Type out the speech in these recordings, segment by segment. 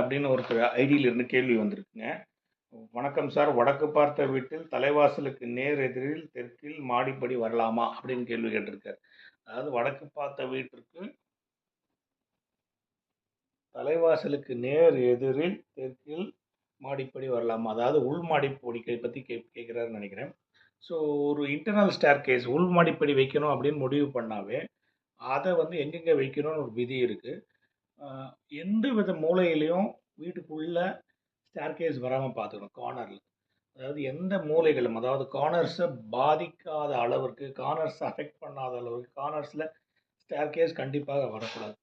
அப்படின்னு ஒருத்தர் ஐடியிலிருந்து கேள்வி வந்திருக்குங்க. வணக்கம் சார். வடக்கு பார்த்த வீட்டில் தலைவாசலுக்கு நேர் எதிரில் தெற்கில் மாடிப்படி வரலாமா அப்படின்னு கேள்வி கேட்டிருக்கார். அதாவது வடக்கு பார்த்த வீட்டிற்கு தலைவாசலுக்கு நேர் எதிரில் தெற்கில் மாடிப்படி வரலாமா? அதாவது உள் மாடிப்படிக்கை பற்றி கே கேட்குறாருன்னு நினைக்கிறேன். ஸோ ஒரு இன்டர்னல் ஸ்டேர் கேஸ் உள் மாடிப்படி வைக்கணும் அப்படின்னு முடிவு பண்ணாவே அதை வந்து எங்கெங்கே வைக்கணும்னு ஒரு விதி இருக்குது எந்த வித மூலையிலையும் வீட்டுக்குள்ளே ஸ்டேர்கேஸ் வராமல் பார்த்துக்கணும் கார்னரில் அதாவது எந்த மூலைகளும் அதாவது கார்னர்ஸை பாதிக்காத அளவிற்கு கார்னர்ஸை அஃபெக்ட் பண்ணாத அளவுக்கு கார்னர்ஸில் ஸ்டேர்கேஸ் கண்டிப்பாக வரக்கூடாது.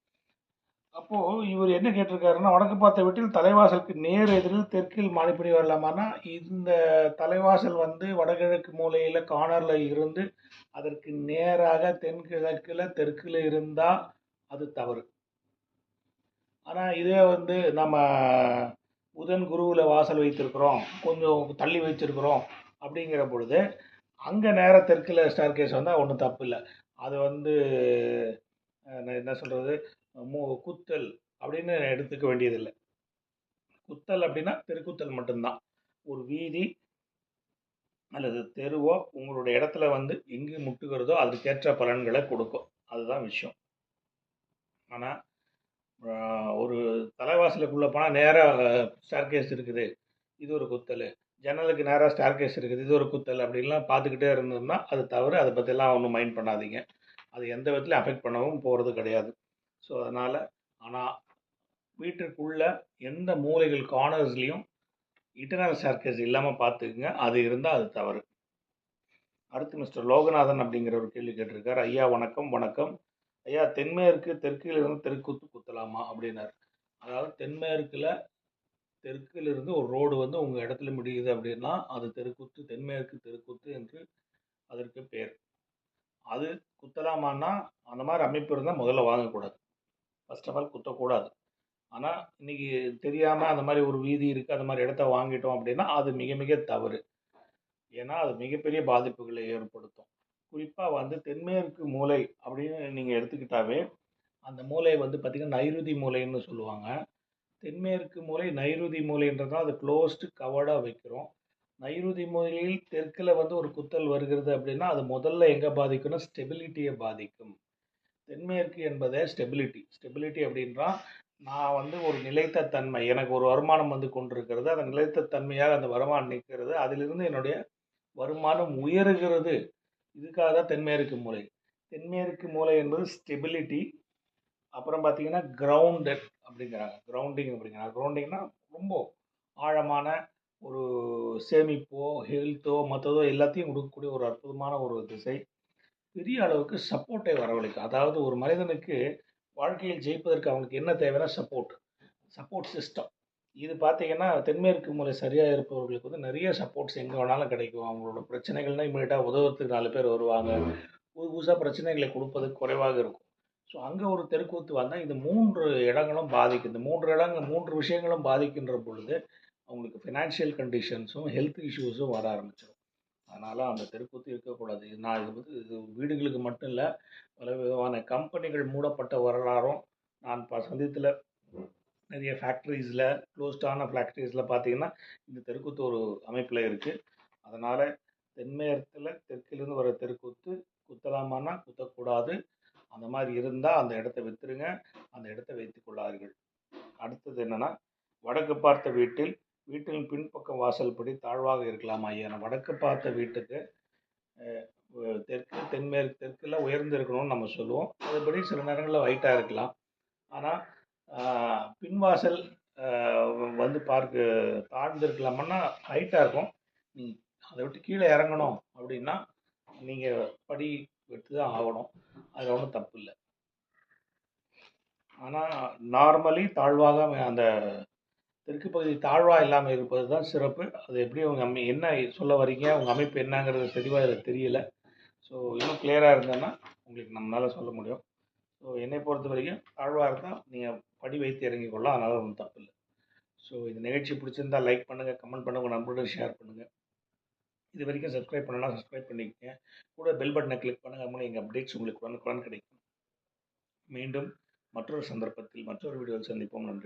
அப்போது இவர் என்ன கேட்டிருக்காருன்னா வடக்கு பார்த்த வீட்டில் தலைவாசலுக்கு நேர் எதிரில் தெற்கில் மாடிப்படி வரலாமான்னா இந்த தலைவாசல் வந்து வடகிழக்கு மூலையில் கார்னரில் இருந்து அதற்கு நேராக தென்கிழக்கில் தெற்கில் இருந்தால் அது தவறு. ஆனால் இதே வந்து நம்ம புதன் குருவில் வாசல் வைத்திருக்கிறோம். கொஞ்சம் தள்ளி வச்சிருக்கிறோம் அப்படிங்கிற பொழுது அங்கே நேராக தெற்கில் ஸ்டார் கேஸ் வந்தால் ஒன்றும் தப்பு இல்லை. அது வந்து என்ன சொல்கிறது மூ குத்தல் அப்படின்னு எடுத்துக்க வேண்டியதில்லை. குத்தல் அப்படின்னா தெருக்குத்தல் மட்டும்தான். ஒரு வீதி அல்லது தெருவோ உங்களுடைய இடத்துல வந்து எங்கே முட்டுகிறதோ அதுக்கேற்ற பலன்களை கொடுக்கும். அதுதான் விஷயம். ஆனால் ஒரு தலைவாசலுக்குள்ளே போனால் நேராக ஸ்டார்கேஸ் இருக்குது. இது ஒரு குத்தல். ஜன்னலுக்கு நேராக ஸ்டார்கேஸ் இருக்குது. இது ஒரு குத்தல் அப்படின்லாம் பார்த்துக்கிட்டே இருந்தோம்னா அது தவறு. அதை பற்றிலாம் ஒன்றும் மைண்ட் பண்ணாதீங்க. அது எந்த விதத்துலையும் அஃபெக்ட் பண்ணவும் போகிறது கிடையாது. ஸோ அதனால் ஆனால் வீட்டிற்குள்ள எந்த மூலைகள் கார்னர்ஸ்லேயும் இன்டர்னல் ஸ்டார்கேஸ் இல்லாமல் பார்த்துக்குங்க அது இருந்தால் அது தவறு. அடுத்து மிஸ்டர் லோகநாதன் அப்படிங்கிற ஒரு கேள்வி கேட்டிருக்கார். ஐயா வணக்கம் வணக்கம். ஐயா தென்மேற்கு தெற்கில் இருந்து தெருக்குத்து குத்தலாமா? அப்படின்னாரு. அதாவது தென்மேற்கில் தெற்கில் இருந்து ஒரு ரோடு வந்து உங்கள் இடத்துல முடியுது அப்படின்னா அது தெருக்குத்து தென்மேற்கு தெருக்குத்து என்று அதற்கு பேர். அது குத்தலாமான்னா அந்த மாதிரி அமைப்பு இருந்தால் முதல்ல வாங்கக்கூடாது. ஃபர்ஸ்ட் ஆஃப் ஆல் குத்தக்கூடாது. ஆனால் இன்றைக்கி தெரியாமல் அந்த மாதிரி ஒரு வீதி இருக்குது அந்த மாதிரி இடத்த வாங்கிட்டோம் அப்படின்னா அது மிக மிக தவறு. ஏன்னா அது மிகப்பெரிய பாதிப்புகளை ஏற்படுத்தும். குறிப்பாக வந்து தென்மேற்கு மூலை அப்படின்னு நீங்கள் எடுத்துக்கிட்டாவே அந்த மூலை வந்து பார்த்திங்கன்னா நைருதி மூலைன்னு சொல்லுவாங்க. தென்மேற்கு மூலை நைருதி மூலைன்றதால் அது க்ளோஸ்டு கவர்டாக வைக்கிறோம். நைருதி மூலையில் தெற்கில் வந்து ஒரு குத்தல் வருகிறது அப்படின்னா அது முதல்ல எங்கே பாதிக்கும்னா ஸ்டெபிலிட்டியை பாதிக்கும். தென்மேற்கு என்பதே ஸ்டெபிலிட்டி ஸ்டெபிலிட்டி அப்படின்றா நான் வந்து ஒரு நிலைத்த தன்மை. எனக்கு ஒரு வருமானம் வந்து கொண்டிருக்கிறது. அந்த நிலைத்த தன்மையாக அந்த வருமானம் நிற்கிறது. அதிலிருந்து என்னுடைய வருமானம் உயருகிறது. இதுக்காக தான் தென்மேற்கு மூலை. தென்மேற்கு மூலை என்பது ஸ்டெபிலிட்டி அப்புறம் பார்த்தீங்கன்னா கிரவுண்டட் அப்படிங்கிறாங்க. கிரவுண்டிங் அப்படிங்கிறாங்க. கிரவுண்டிங்னா ரொம்ப ஆழமான ஒரு சேமிப்போ ஹெல்த்தோ மற்றதோ எல்லாத்தையும் கொடுக்கக்கூடிய ஒரு அற்புதமான ஒரு திசை. பெரிய அளவுக்கு சப்போர்ட்டை வரவழைக்கும். அதாவது ஒரு மனிதனுக்கு வாழ்க்கையில் ஜெயிப்பதற்கு அவனுக்கு என்ன தேவைன்னா சப்போர்ட் சப்போர்ட் சிஸ்டம் இது பார்த்தீங்கன்னா தென்மேற்கு மூலை சரியாக இருப்பவர்களுக்கு வந்து நிறைய சப்போர்ட்ஸ் எங்கே வேணாலும் கிடைக்கும். அவங்களோட பிரச்சனைகள்னால் இமீடியட்டாக உதவுறதுக்கு நாலு பேர் வருவாங்க. புது புதுசாக பிரச்சனைகளை கொடுப்பது குறைவாக இருக்கும். ஸோ அங்கே ஒரு தெருக்கூத்து வந்தால் இந்த மூன்று இடங்களும் பாதிக்கும். இந்த மூன்று இடங்கள் மூன்று விஷயங்களும் பாதிக்கின்ற பொழுது அவங்களுக்கு ஃபினான்ஷியல் கண்டிஷன்ஸும் ஹெல்த் இஷ்யூஸும் வர ஆரம்பிச்சிடும் அதனால் அந்த தெருக்கூத்து இருக்கக்கூடாது. நான் இது வந்து இது வீடுகளுக்கு மட்டும் இல்லை பல விதமான கம்பெனிகள் மூடப்பட்ட வரலாறும் நான் ப சந்தித்தில் நிறைய ஃபேக்ட்ரிஸில் க்ளோஸ்டான ஃபேக்ட்ரிஸில் பார்த்தீங்கன்னா இந்த தெருக்கூத்து ஒரு அமைப்பில் இருக்குது அதனால் தென்மேற்கில் தெற்கிலிருந்து வர தெருக்கூத்து குத்தலாமான்னா குத்தக்கூடாது. அந்த மாதிரி இருந்தால் அந்த இடத்த விற்றுருங்க அந்த இடத்த வைத்து கொள்ளார்கள் அடுத்தது என்னென்னா வடக்கு பார்த்த வீட்டில் வீட்டின் பின்பக்கம் வாசல்படி தாழ்வாக இருக்கலாம் ஐயா. வடக்கு பார்த்த வீட்டுக்கு தெற்கு தென்மேற்கு தெற்கில் உயர்ந்து இருக்கணும்னு நம்ம சொல்லுவோம். அதுபடி சில நேரங்களில் ஹைட்டாக இருக்கலாம். ஆனால் பின்வாசல் வந்து பார்க்க தாழ்ந்துருக்கலாமன்னா ஹைட்டாக இருக்கும். நீங்கள் அதை விட்டு கீழே இறங்கணும் அப்படின்னா நீங்கள் படி எடுத்து தான் ஆகணும். அதில் ஒன்றும் தப்பு இல்லை. ஆனால் நார்மலி தாழ்வாக அந்த தெற்கு பகுதி தாழ்வாக இல்லாமல் இருப்பது தான் சிறப்பு. அது எப்படி உங்கள் அமை என்ன சொல்ல வரீங்க உங்கள் அமைப்பு என்னங்கிறது தெளிவாக இதில் தெரியலை. ஸோ இன்னும் கிளியராக இருந்தேன்னா உங்களுக்கு நம்மளால் சொல்ல முடியும். ஸோ என்னை பொறுத்த வரைக்கும் தாழ்வாக இருந்தால் நீங்கள் படி வைத்து இறங்கி கொள்ளலாம். அதனால் ஒன்றும் தப்பு இல்லை ஸோ இந்த நிகழ்ச்சி பிடிச்சிருந்தா லைக் பண்ணுங்கள் கமெண்ட் பண்ணுங்கள் நண்பர்களுடன் ஷேர் பண்ணுங்கள் இது வரைக்கும் சப்ஸ்கிரைப் பண்ணலாம் சப்ஸ்கிரைப் பண்ணிக்கங்க. கூட பெல் பட்டனை கிளிக் பண்ணுங்கள் மூலம் எங்கள் அப்டேட்ஸ் உங்களுக்கு உடனுக்குடன் கிடைக்கும். மீண்டும் மற்றொரு சந்தர்ப்பத்தில் மற்றொரு வீடியோவில் சந்திப்போம். நன்றி.